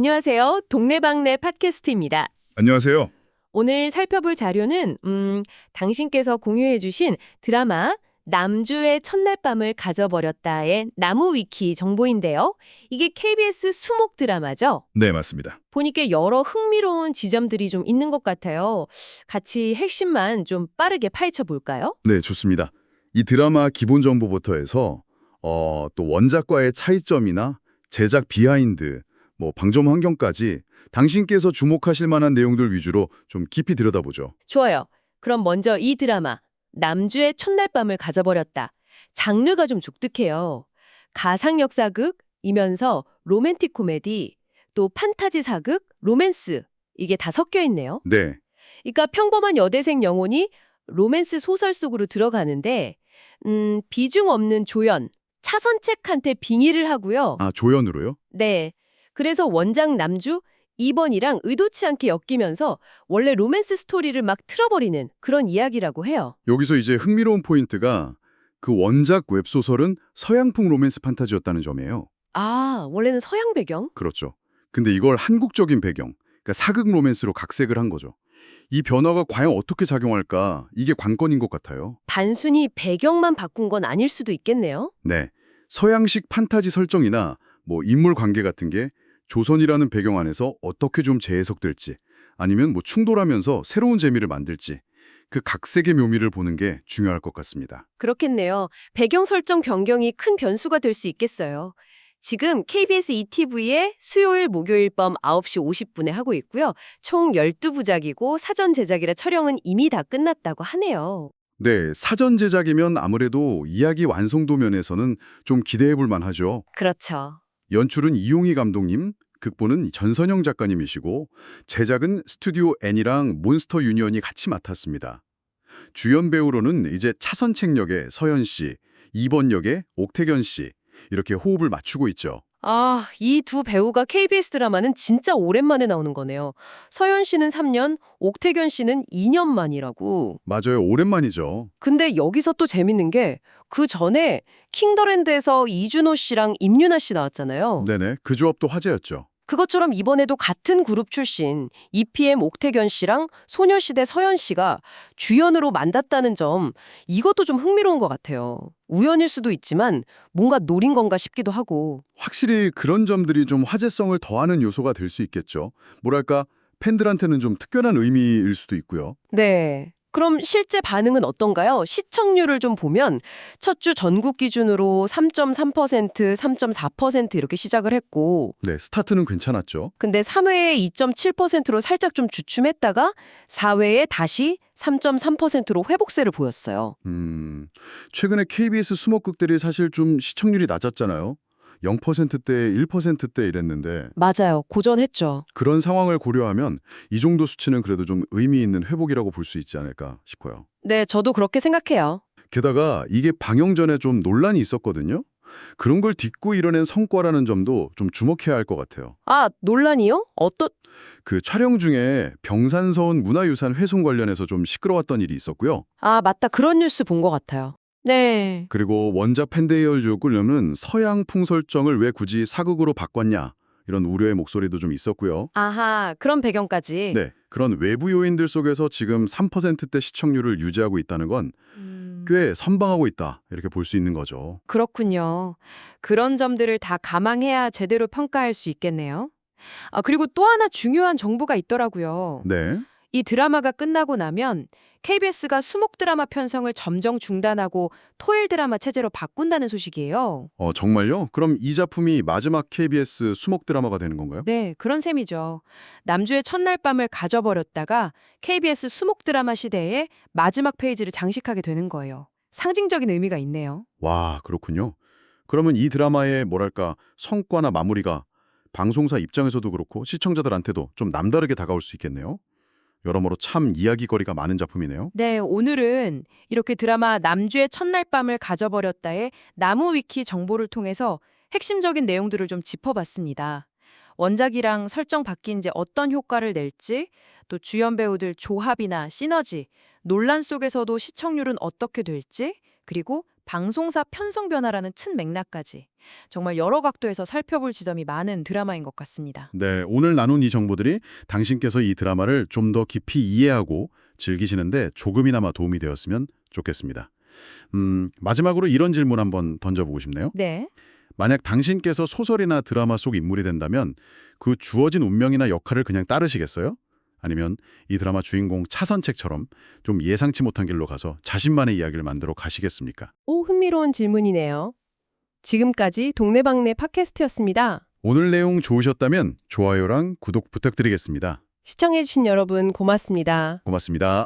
안녕하세요. 동네방네 팟캐스트입니다. 안녕하세요. 오늘 살펴볼 자료는 음, 당신께서 공유해 주신 드라마 남주의 첫날 밤을 가져버렸다의 나무 위키 정보인데요. 이게 KBS 수목 드라마죠. 네, 맞습니다. 보니까 여러 흥미로운 지점들이 좀 있는 것 같아요. 같이 핵심만 좀 빠르게 파헤쳐 볼까요? 네, 좋습니다. 이 드라마 기본 정보부터 해서 어, 또 원작과의 차이점이나 제작 비하인드, 뭐 방점 환경까지 당신께서 주목하실 만한 내용들 위주로 좀 깊이 들여다보죠. 좋아요. 그럼 먼저 이 드라마 남주의 첫날 밤을 가져버렸다. 장르가 좀 독특해요. 가상 역사극이면서 로맨틱 코미디, 또 판타지 사극, 로맨스 이게 다 섞여 있네요. 네, 그러니까 평범한 여대생 영혼이 로맨스 소설 속으로 들어가는데 음, 비중 없는 조연, 차선책한테 빙의를 하고요. 아 조연으로요? 네. 그래서 원작 남주 2번이랑 의도치 않게 엮이면서 원래 로맨스 스토리를 막 틀어버리는 그런 이야기라고 해요. 여기서 이제 흥미로운 포인트가 그 원작 웹소설은 서양풍 로맨스 판타지였다는 점이에요. 아, 원래는 서양 배경? 그렇죠. 근데 이걸 한국적인 배경, 그러니까 사극 로맨스로 각색을 한 거죠. 이 변화가 과연 어떻게 작용할까? 이게 관건인 것 같아요. 단순히 배경만 바꾼 건 아닐 수도 있겠네요. 네. 서양식 판타지 설정이나 뭐 인물 관계 같은 게 조선이라는 배경 안에서 어떻게 좀 재해석될지 아니면 뭐 충돌하면서 새로운 재미를 만들지 그 각색의 묘미를 보는 게 중요할 것 같습니다. 그렇겠네요. 배경 설정 변경이 큰 변수가 될 수 있겠어요. 지금 KBS ETV에 수요일 목요일 밤 9시 50분에 하고 있고요. 총 12부작이고 사전 제작이라 촬영은 이미 다 끝났다고 하네요. 네, 사전 제작이면 아무래도 이야기 완성도 면에서는 좀 기대해 볼 만하죠. 그렇죠. 연출은 이용희 감독님, 극본은 전선영 작가님이시고 제작은 스튜디오 N이랑 몬스터 유니언이 같이 맡았습니다. 주연 배우로는 이제 차선책 역의 서현 씨, 2번 역의 옥태견 씨 이렇게 호흡을 맞추고 있죠. 아, 이 두 배우가 KBS 드라마는 진짜 오랜만에 나오는 거네요. 서현 씨는 3년, 옥태견 씨는 2년 만이라고. 맞아요. 오랜만이죠. 근데 여기서 또 재밌는 게 그 전에 킹더랜드에서 이준호 씨랑 임윤아 씨 나왔잖아요. 네네. 그 조합도 화제였죠. 그것처럼 이번에도 같은 그룹 출신 EPM 옥태견 씨랑 소녀시대 서현 씨가 주연으로 만났다는 점 이것도 좀 흥미로운 것 같아요. 우연일 수도 있지만 뭔가 노린 건가 싶기도 하고. 확실히 그런 점들이 좀 화제성을 더하는 요소가 될 수 있겠죠. 뭐랄까 팬들한테는 좀 특별한 의미일 수도 있고요. 네. 그럼 실제 반응은 어떤가요? 시청률을 좀 보면 첫 주 전국 기준으로 3.3%, 3.4% 이렇게 시작을 했고 네, 스타트는 괜찮았죠. 근데 3회에 2.7%로 살짝 좀 주춤했다가 4회에 다시 3.3%로 회복세를 보였어요. 음, 최근에 KBS 수목극들이 사실 좀 시청률이 낮았잖아요. 0%대, 1%대 이랬는데 맞아요. 고전했죠. 그런 상황을 고려하면 이 정도 수치는 그래도 좀 의미 있는 회복이라고 볼 수 있지 않을까 싶어요. 네, 저도 그렇게 생각해요. 게다가 이게 방영 전에 좀 논란이 있었거든요. 그런 걸 딛고 이뤄낸 성과라는 점도 좀 주목해야 할 것 같아요. 아, 논란이요? 어떤 그 촬영 중에 병산서원 문화유산 훼손 관련해서 좀 시끄러웠던 일이 있었고요. 아, 맞다. 그런 뉴스 본 것 같아요. 네. 그리고 원작 팬데이얼 끌려면 서양 풍설정을 왜 굳이 사극으로 바꿨냐 이런 우려의 목소리도 좀 있었고요. 아하, 그런 배경까지. 네, 그런 외부 요인들 속에서 지금 3%대 시청률을 유지하고 있다는 건 음, 꽤 선방하고 있다 이렇게 볼 수 있는 거죠. 그렇군요. 그런 점들을 다 감안해야 제대로 평가할 수 있겠네요. 아, 그리고 또 하나 중요한 정보가 있더라고요. 네, 이 드라마가 끝나고 나면 KBS가 수목 드라마 편성을 점정 중단하고 토일 드라마 체제로 바꾼다는 소식이에요. 어 정말요? 그럼 이 작품이 마지막 KBS 수목 드라마가 되는 건가요? 네, 그런 셈이죠. 남주의 첫날 밤을 가져버렸다가 KBS 수목 드라마 시대에 마지막 페이지를 장식하게 되는 거예요. 상징적인 의미가 있네요. 와, 그렇군요. 그러면 이 드라마의 뭐랄까 성과나 마무리가 방송사 입장에서도 그렇고 시청자들한테도 좀 남다르게 다가올 수 있겠네요. 여러모로 참 이야기거리가 많은 작품이네요. 네, 오늘은 이렇게 드라마 남주의 첫날 밤을 가져버렸다의 나무 위키 정보를 통해서 핵심적인 내용들을 좀 짚어봤습니다. 원작이랑 설정 바뀐 지 어떤 효과를 낼지, 또 주연 배우들 조합이나 시너지, 논란 속에서도 시청률은 어떻게 될지, 그리고 방송사 편성 변화라는 큰 맥락까지 정말 여러 각도에서 살펴볼 지점이 많은 드라마인 것 같습니다. 네, 오늘 나눈 이 정보들이 당신께서 이 드라마를 좀 더 깊이 이해하고 즐기시는데 조금이나마 도움이 되었으면 좋겠습니다. 음, 마지막으로 이런 질문 한번 던져보고 싶네요. 네. 만약 당신께서 소설이나 드라마 속 인물이 된다면 그 주어진 운명이나 역할을 그냥 따르시겠어요? 아니면 이 드라마 주인공 차선책처럼 좀 예상치 못한 길로 가서 자신만의 이야기를 만들어 가시겠습니까? 오, 흥미로운 질문이네요. 지금까지 동네방네 팟캐스트였습니다. 오늘 내용 좋으셨다면 좋아요랑 구독 부탁드리겠습니다. 시청해주신 여러분 고맙습니다. 고맙습니다.